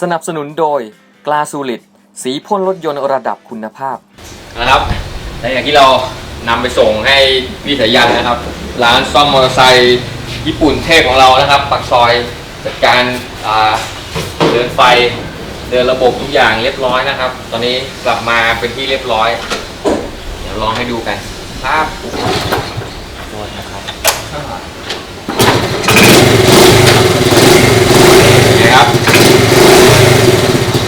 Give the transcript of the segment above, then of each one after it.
สนับสนุนโดยกลาสูลิดสีพ่นรถยนต์ระดับคุณภาพนะครับและอย่างที่เรานำไปส่งให้พี่สายันนะครับ ร้านซ่อมมอเตอร์ไซค์ญี่ปุ่นเทพของเรานะครับปักซอยจัดการอ่าเดินไฟเดินระบบทุกอย่างเรียบร้อยนะครับ ตอนนี้กลับมาเป็นที่เรียบร้อย เดี๋ยวลองให้ดูกันครับ โทษนะครับเห็นไหมครับ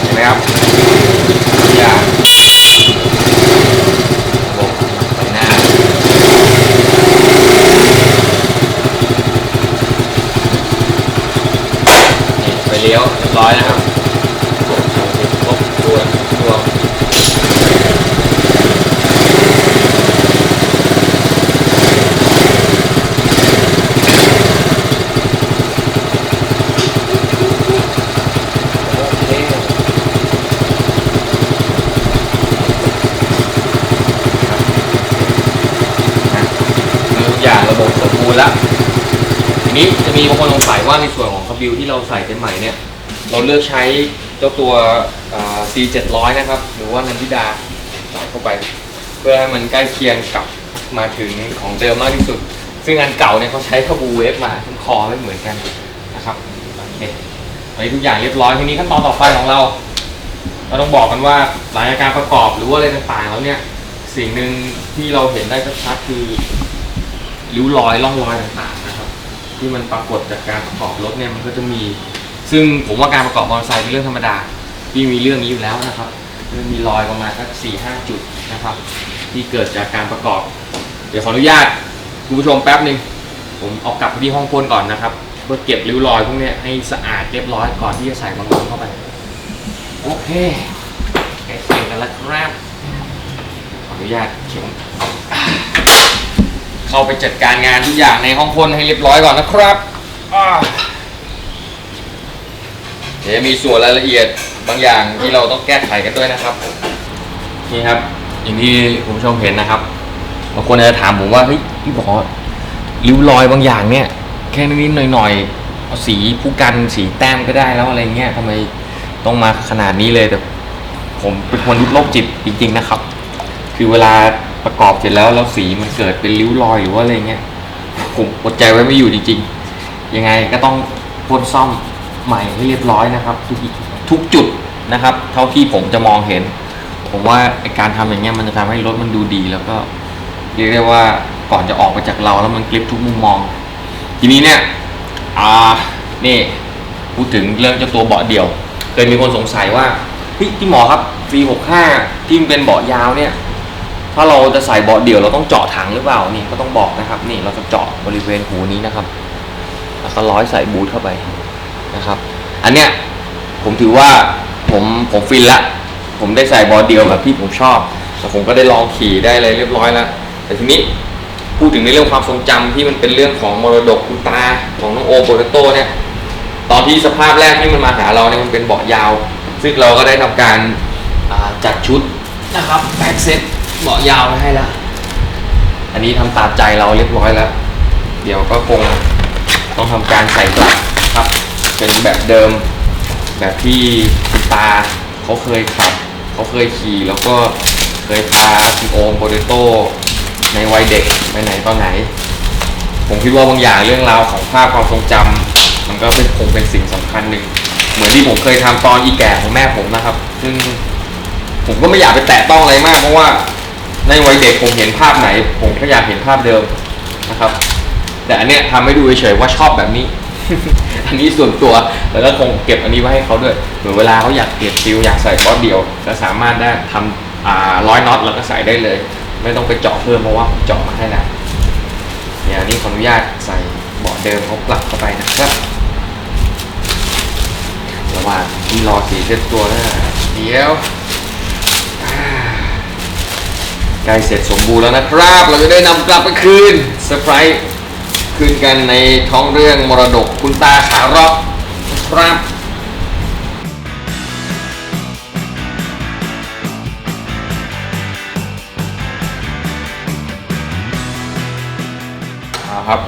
เห็นไหมครับทุกอย่าง ระบบไฟหน้านี่ไฟเลี้ยวเรียบร้อยนะครับครบถ้วนรวมโอเค ทุกอย่าง ดูแล้วทีนี้จะมีบางคนสงสัยว่าในส่วนของคาบิลที่เราใส่เป็นใหม่เนี่ย เราเลือกใช้เจ้าตัว C700 นะครับ หรือว่านันทิดาใส่เข้าไป เพื่อให้มันใกล้เคียงกับมาถึงของเดิมมากที่สุด ซึ่งอันเก่าเนี่ยเขาใช้คาบูเวฟมาทั้งคอไม่เหมือนกันนะครับโอเคตอนนี้ทุกอย่างเรียบร้อยทีนี้ขั้นตอนต่อไปของเรา เราต้องบอกกันว่าหลังจากการประกอบหรือว่าอะไรต่างๆแล้วเนี่ยสิ่งหนึ่งที่เราเห็นได้ชัดๆคือ ริ้วรอยร่องรอยต่างๆนะครับ ที่มันปรากฏจากการประกอบรถเนี่ยมันก็จะมี ซึ่งผมว่าการประกอบมอเตอร์ไซค์เป็นเรื่องธรรมดาที่มีเรื่องนี้อยู่แล้วนะครับมันมีรอยประมาณสักสี่ห้าจุดนะครับ ที่เกิดจากการประกอบ เดี๋ยวขออนุญาตคุณผู้ชมแป๊บหนึ่งผมเอากลับไปที่ห้องพ่นก่อนนะครับ เพื่อเก็บริ้วรอยพวกนี้ให้สะอาดเรียบร้อยก่อนที่จะใส่บางลมเข้าไป โอเคใกล้เคียงกันแล้วครับขออนุญาตเขียน เข้าไปจัดการงานทุกอย่างในห้องพ่นให้เรียบร้อยก่อนนะครับอ่าเดี๋ยวมีส่วนรายละเอียดบางอย่างที่เราต้องแก้ไขกันด้วยนะครับ นี่ครับ อย่างที่คุณผู้ชมเห็นนะครับบางคนอาจจะถามผมว่าเฮ้ยพี่บอกว่าริ้วรอยบางอย่างเนี่ย แค่นิดๆหน่อยๆเอาสีผู้กันสีแต้มก็ได้แล้วอะไรเงี้ยทำไมต้องมาขนาดนี้เลยแต่ ผมเป็นคนที่โรคจิตจริง ๆนะครับ คือเวลา ประกอบเสร็จแล้วแล้วสีมันเกิดเป็นริ้วรอยหรือว่าอะไรเงี้ยผมอดใจไว้ไม่อยู่จริงๆ ยังไงก็ต้องพ่นซ่อมใหม่ให้เรียบร้อยนะครับ ทุกทุกจุดนะครับ เท่าที่ผมจะมองเห็น ผมว่าการทำอย่างเงี้ยมันจะทำให้รถมันดูดี แล้วก็เรียกได้ว่าก่อนจะออกไปจากเราแล้วมันคลิปทุกมุมมอง ทีนี้เนี่ยอ่านี่พูดถึงเรื่องเจ้าตัวเบาะเดี่ยวเคยมีคนสงสัยว่าเฮ้ยพี่หมอครับ V65 ที่มันเป็นเบาะยาวเนี่ย ถ้าเราจะใส่เบาะเดี่ยวเราต้องเจาะถังหรือเปล่านี่ก็ต้องบอกนะครับ นี่เราจะเจาะบริเวณหูนี้นะครับแล้วก็ร้อยใส่บูทเข้าไปนะครับ อันเนี้ยผมถือว่าผมผมฟินละ ผมได้ใส่เบาะเดียวแบบที่ผมชอบแต่ผมก็ได้ลองขี่ได้อะไรเรียบร้อยแล้ว แต่ทีนี้พูดถึงในเรื่องความทรงจำที่มันเป็นเรื่องของมรดกคุณตาของน้องโอโปเตโต้เนี่ย ตอนที่สภาพแรกที่มันมาหาเราเนี่ยมันเป็นเบาะยาว ซึ่งเราก็ได้ทำการจัดชุดนะครับแบ็กเซ็ต เบาะยาวมาให้แล้ว อันนี้ทำตามใจเราเรียบร้อยแล้ว เดี๋ยวก็คงต้องทำการใส่กลับครับ เป็นแบบเดิม แบบที่คุณตาเขาเคยขับ เขาเคยขี่แล้วก็เคยพาคุณโอมโปเตโต้ในวัยเด็กไปไหนตอนไหน ผมคิดว่าบางอย่างเรื่องราวของภาพความทรงจำมันก็เป็นคงเป็นสิ่งสำคัญหนึ่งเหมือนที่ผมเคยทำตอนอีแก่ของแม่ผมนะครับ ซึ่งผมก็ไม่อยากไปแตะต้องอะไรมากเพราะว่า ในวัยเด็กผมเห็นภาพไหน ผมก็อยากเห็นภาพเดิมนะครับ แต่อันเนี้ยทำให้ดูเฉยๆว่าชอบแบบนี้ อันนี้ส่วนตัวแล้วก็คงเก็บอันนี้ไว้ให้เขาด้วยเหมือนเวลาเขาอยากเปลี่ยนฟิลอยากใส่บอสเดียวก็สามารถได้ทำอ่าร้อยน็อตแล้วก็ใส่ได้เลย ไม่ต้องไปเจาะเพิ่มเพราะว่าผมเจาะมาให้แล้วเดี๋ยอันนี้ขออนุญาตใส่เบาะเดิมเขากลับเข้าไปนะครับ ระหว่างที่รอสีเซ็ตตัวนะเดี๋ยวอ่า ใกล้เสร็จสมบูรณ์แล้วนะครับ เราจะได้นำกลับไปคืนเซอร์ไพรส์คืนกันในท้องเรื่องมรดกคุณตาขาร็อกครับครับ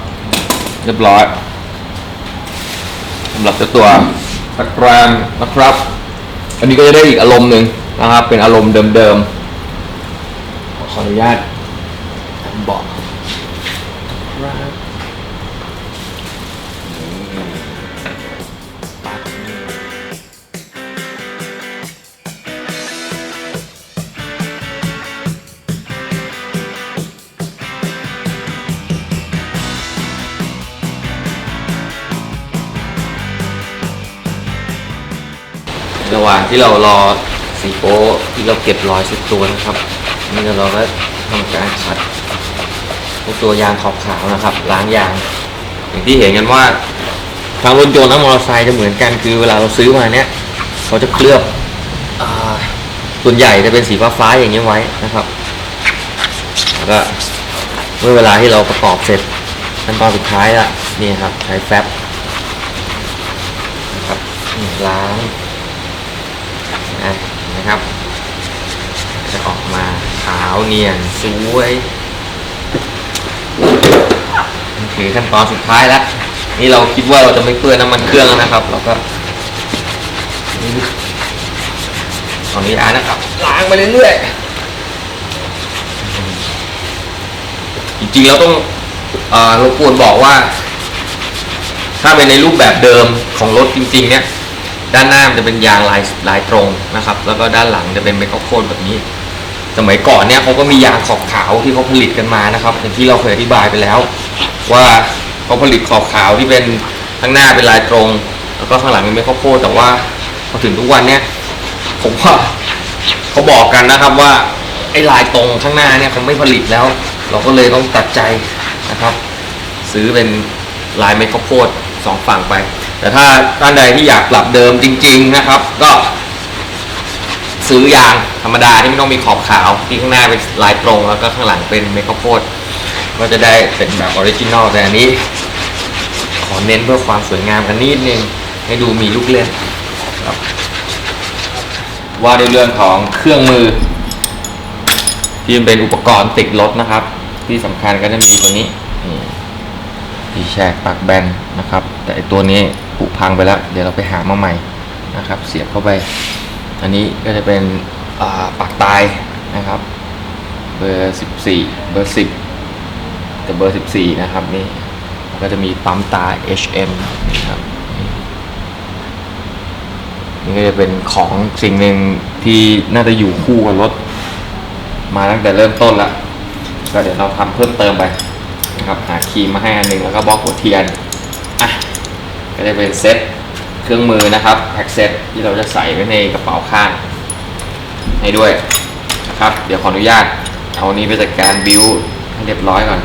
เรียบร้อยสำหรับเจ้าตัวตะแกรงนะครับ อันนี้ก็จะได้อีกอารมณ์หนึ่งนะครับ เป็นอารมณ์เดิมๆ ขออนุญาตทำเบาะครับปักระหว่างที่เรารอสีโป๊ที่เราเก็บรอยสุดตัวนะครับ นี่เราก็ทำการขัดพวกตัวยางขอบขาวนะครับล้างยาง อย่างที่เห็นกันว่าทางรถยนต์และมอเตอร์ไซค์จะเหมือนกันคือเวลาเราซื้อมาเนี้ยเขาจะเคลือบอส่วนใหญ่จะเป็นสีฟ้าๆอย่างนี้ไว้นะครับแล้วก็เมื่อเวลาที่เราประกอบเสร็จขั้นตอนสุดท้ายละนี่ครับใช้แฟบนะครับล้างนะครับจะออกมา ขาวเนียนสวยนี่คือขั้นตอนสุดท้ายแล้วนี่เราคิดว่าเราจะไม่เปื้อนน้ำมันเครื่องแล้วนะครับ เราก็ตอนนี้อานะครับล้างไปเรื่อยๆจริงๆเราต้องเอ่อรบกวนบอกว่า ถ้าเป็นในรูปแบบเดิมของรถจริง ๆ เนี่ยด้านหน้ามันจะเป็นยางลายลายตรงนะครับ แล้วก็ด้านหลังจะเป็นเมคโครแบบนี้ สมัยก่อนเนี่ยเขาก็มียางขอบขาวที่เขาผลิตกันมานะครับอย่างที่เราเคยอธิบายไปแล้ว ว่าเขาผลิตขอบขาวที่เป็นข้างหน้าเป็นลายตรง แล้วก็ข้างหลังเป็นเมคโครแต่ว่าพอถึงทุกวันเนี่ยผมว่าเขาบอกกันนะครับว่าไอ้ลายตรงข้างหน้าเนี่ยเขาไม่ผลิตแล้ว เราก็เลยต้องตัดใจนะครับ ซื้อเป็นลายเมคโครสองฝั่งไป แต่ถ้าท่านใดที่อยากปรับเดิมจริง ๆนะครับ ก็ ซื้อยางธรรมดาที่ไม่ต้องมีขอบขาว ที่ข้างหน้าเป็นลายตรงแล้วก็ข้างหลังเป็นเมคโครก็จะได้เป็นแบบออริจินอลแต่อันนี้ ขอเน้นเพื่อความสวยงามกันนิดนึงให้ดูมีลูกเล่นว่าในเรื่องของเครื่องมือ ที่เป็นอุปกรณ์ติดรถนะครับ ที่สำคัญก็จะมีตัวนี้นี่ที่แชกปากแบนนะครับ แต่ตัวนี้ผุพังไปแล้ว เดี๋ยวเราไปหามาใหม่นะครับ เสียบเข้าไป อันนี้ก็จะเป็นาปากตายนะครับ เบอร์14 เบอร์ 10 กับเบอร์ 14 นะครับนี่ก็จะมีปั๊มตา HM นะครับนี่ก็จะเป็นของสิ่งหนึ่งที่น่าจะอยู่คู่กับรถ มาตั้งแต่เริ่มต้นละก็เดี๋ยวเราทำเพิ่มเติมไปนะครับหาครีมมาให้อันหนึ่งแล้วก็บล็อกหัวเทียนอะก็จะเป็นเซ็ต เครื่องมือนะครับแพ็กเซ็ตที่เราจะใส่ไว้ในกระเป๋าข้างให้ด้วยนะครับ เดี๋ยวขออนุญาต เอานี้ไปจัดการบิวให้เรียบร้อยก่อน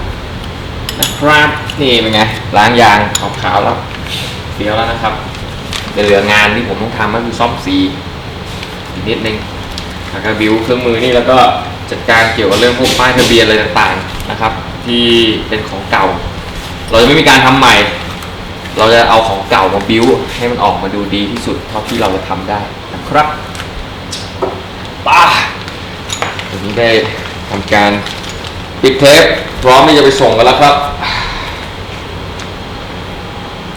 นะครับนี่เป็นไงล้างยางขาวๆแล้วเฟี้ยวแล้วนะครับเดี๋ยวเหลืองานที่ผมต้องทำก็คือซ่อมสีอีกนิดนึงแล้วก็บิวเครื่องมือนี่แล้วก็จัดการเกี่ยวกับเรื่องพวกป้ายทะเบียนอะไรต่างๆนะครับ ที่เป็นของเก่า เราจะไม่มีการทำใหม่ เราจะเอาของเก่ามาบิวให้มันออกมาดูดีที่สุดเท่าที่เราจะทำได้นะครับป้าทีนี้ได้ทำการปิดเทปพร้อมที่จะไปส่งกันแล้วครับ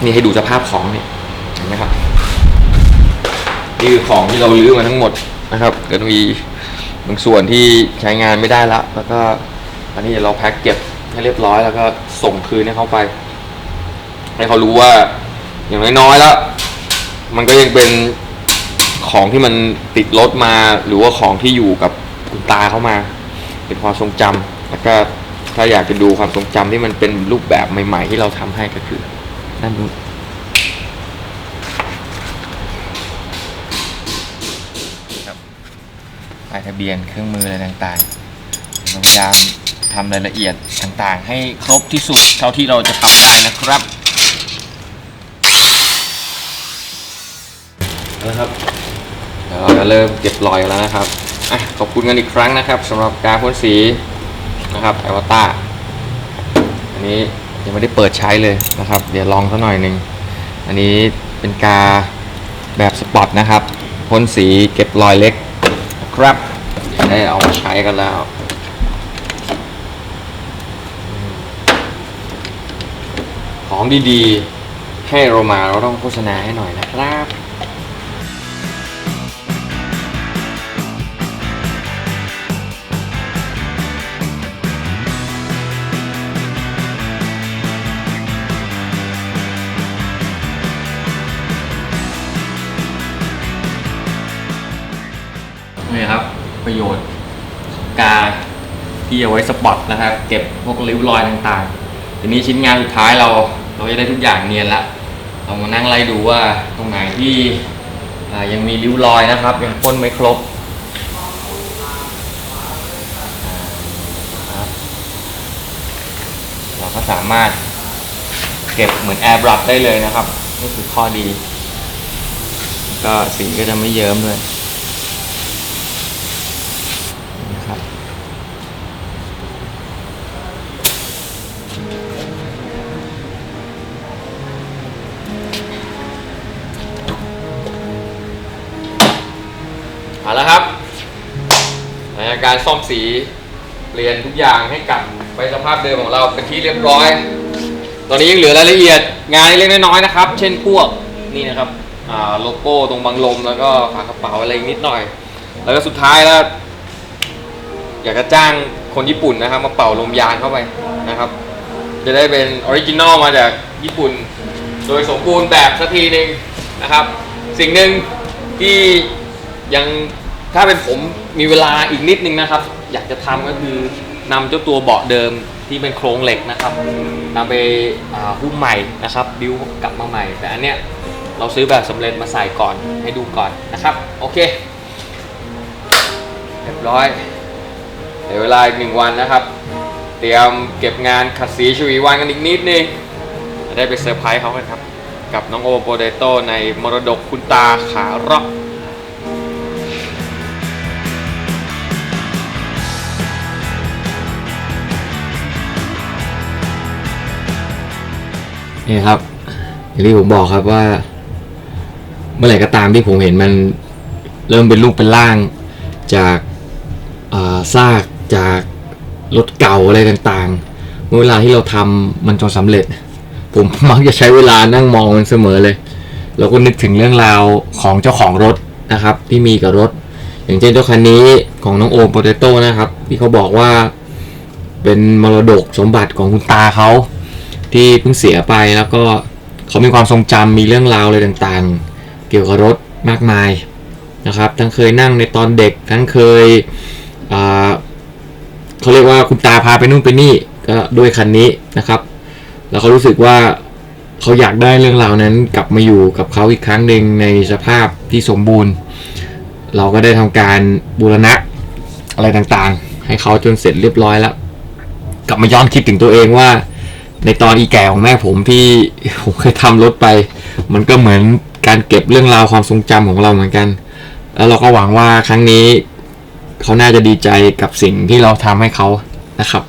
นี่ให้ดูสภาพของเนี่ยเห็นไหมครับนี่คือของที่เราลื้อมาทั้งหมดนะครับก็มีบางส่วนที่ใช้งานไม่ได้ละแล้วก็อันนี้เดี๋ยวเราแพ็คเก็บให้เรียบร้อยแล้วก็ส่งคืนให้เขาไป ให้เขารู้ว่า อย่างน้อยๆแล้ว มันก็ยังเป็นของที่มันติดรถมา หรือว่าของที่อยู่กับคุณตาเขามา เป็นความทรงจำแล้วก็ถ้าอยากจะดูความทรงจำที่มันเป็นรูปแบบใหม่ ๆ ที่เราทำให้ก็คือนั่นดูนครับป้ายทะเบียนเครื่องมืออะไรต่างๆพยายามทำรายละเอียดต่างๆ ให้ครบที่สุดเท่าที่เราจะทำได้นะครับ นะครับเดี๋ยวเราจะเริ่มเก็บรอยแล้วนะครับอะขอบคุณกันอีกครั้งนะครับสำหรับการพ่นสีนะครับอวตาอันนี้ยังไม่ได้เปิดใช้เลยนะครับ เดี๋ยวลองสักหน่อยหนึ่งอันนี้เป็นกาแบบสปอตนะครับพ่นสีเก็บรอยเล็กครับได้เอามาใช้กันแล้วของดีๆ ให้เรามาเราต้องโฆษณาให้หน่อยนะครับ ประโยชน์กาที่เอาไว้สปอตนะครับ เก็บพวกริ้วรอยต่างๆทีนี้ชิ้นงานสุดท้ายเราเราจะได้ทุกอย่างเนียนละเรามานั่งไล่ดูว่าตรงไหนที่ยังมีริ้วรอยนะครับ ยังพ่นไม่ครบเราก็สามารถเก็บเหมือนแอร์บรัชได้เลยนะครับนี่คือข้อดี ก็สีก็จะไม่เยิ้มเลย การซ่อมสีเปลี่ยนทุกอย่างให้กลับไปสภาพเดิมของเราเป็นที่เรียบร้อย ตอนนี้ยังเหลือรายละเอียดงานเล็กน้อยๆนะครับ เช่นพวกนี่นะครับโลโก้ตรงบังลมแล้วก็ฝากระเป๋าอะไรนิดหน่อย แล้วก็สุดท้ายแล้วอยากจะจ้างคนญี่ปุ่นนะครับ มาเป่าลมยางเข้าไปนะครับ จะได้เป็นออริจินอลมาจากญี่ปุ่น โดยสมบูรณ์แบบสักทีหนึ่งนะครับ สิ่งหนึ่งที่ยัง ถ้าเป็นผมมีเวลาอีกนิดนึงนะครับ อยากจะทำก็คือนำเจ้าตัวเบาะเดิมที่เป็นโครงเหล็กนะครับนำไปอ่าหุ้มใหม่นะครับ บิวกลับมาใหม่ แต่อันเนี้ยเราซื้อแบบสำเร็จมาใส่ก่อนให้ดูก่อนนะครับ โอเค เรียบร้อยเดี๋ยวเวลาอีกหนึ่งวันนะครับ เตรียมเก็บงานขัดสีชวีวันกันอีกนิดนึงจะได้ไปเซอร์ไพรส์เขากันครับ กับน้องโอโปเตโต้ในมรดกคุณตาขาร็อก นี่ครับอย่างที่ผมบอกครับว่า เมื่อไหร่ก็ตามที่ผมเห็นมันเริ่มเป็นรูปเป็นร่าง จากาซากจากรถเก่าอะไรต่างๆ เมื่อเวลาที่เราทำมันจนสำเร็จ ผมมักจะใช้เวลานั่งมองมันเสมอเลยแล้วก็นึกถึงเรื่องราวของเจ้าของรถนะครับ ที่มีกับรถ อย่างเช่นเจ้าคันนี้ของน้องโอมโปเตโต้นะครับ ที่เขาบอกว่าเป็นมรดกสมบัติของคุณตาเขา ที่เพิ่งเสียไปแล้วก็เขามีความทรงจำมีเรื่องราวอะไรต่างๆ เกี่ยวกับรถมากมายนะครับ ทั้งเคยนั่งในตอนเด็ก ทั้งเคยเขาเรียกว่าคุณตาพาไปนู่นไปนี่ก็ด้วยคันนี้นะครับ แล้วเขารู้สึกว่าเขาอยากได้เรื่องราวนั้นกลับมาอยู่กับเขาอีกครั้งหนึ่งในสภาพที่สมบูรณ์ เราก็ได้ทำการบูรณะอะไรต่างๆ ให้เขาจนเสร็จเรียบร้อยแล้ว กลับมาย้อนคิดถึงตัวเองว่า ในตอนอีแก่ของแม่ผมที่ผมเคยทำรถไป มันก็เหมือนการเก็บเรื่องราวความทรงจำของเราเหมือนกัน แล้วเราก็หวังว่าครั้งนี้ เขาน่าจะดีใจกับสิ่งที่เราทำให้เขานะครับ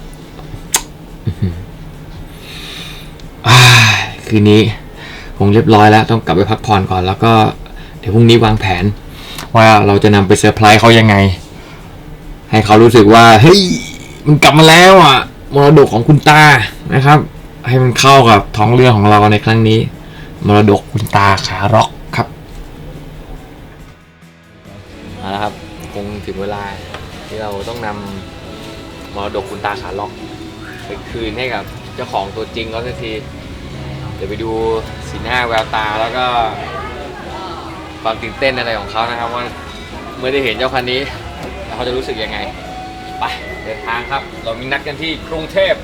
คืนนี้คงเรียบร้อยแล้วต้องกลับไปพักผ่อนก่อน แล้วก็เดี๋ยวพรุ่งนี้วางแผน ว่าเราจะนำไปเซอร์ไพรส์เขายังไง ให้เขารู้สึกว่า เฮ้ย มันกลับมาแล้วอะมรดกของคุณตานะครับ ให้มันเข้ากับท้องเรื่องของเราในครั้งนี้ มรดกคุณตาขาร็อกครับเอาละครับคงถึงเวลาที่เราต้องนำมรดกคุณตาขาล็อกไปคืนให้กับเจ้าของตัวจริงเขาสักที เดี๋ยวไปดูสีหน้าแววตาแล้วก็ความตื่นเต้นอะไรของเขานะครับว่าเมื่อได้เห็นเจ้าคันนี้ แล้วเขาจะรู้สึกยังไง ไปเดินทางครับ เรามีนัดกันที่กรุงเทพ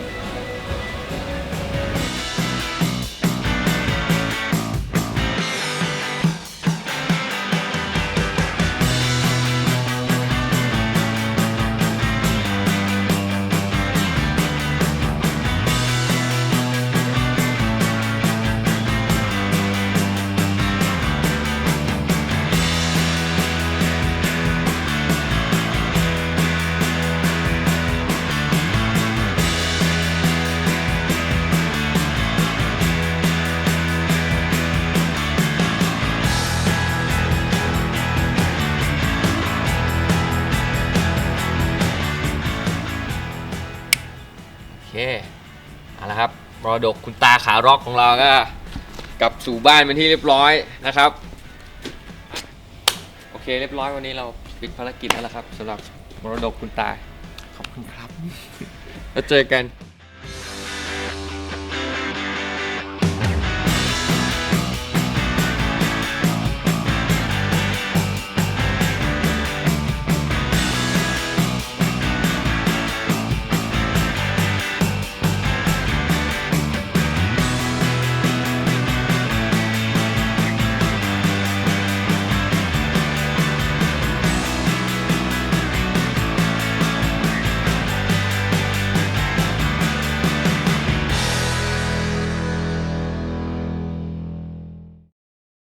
มรดกคุณตาขาร็อกของเราก็กลับสู่บ้านเป็นที่เรียบร้อยนะครับ โอเคเรียบร้อยวันนี้เราปิดภารกิจแล้วล่ะครับสำหรับมรดกคุณตาขอบคุณครับ แล้วเจอกัน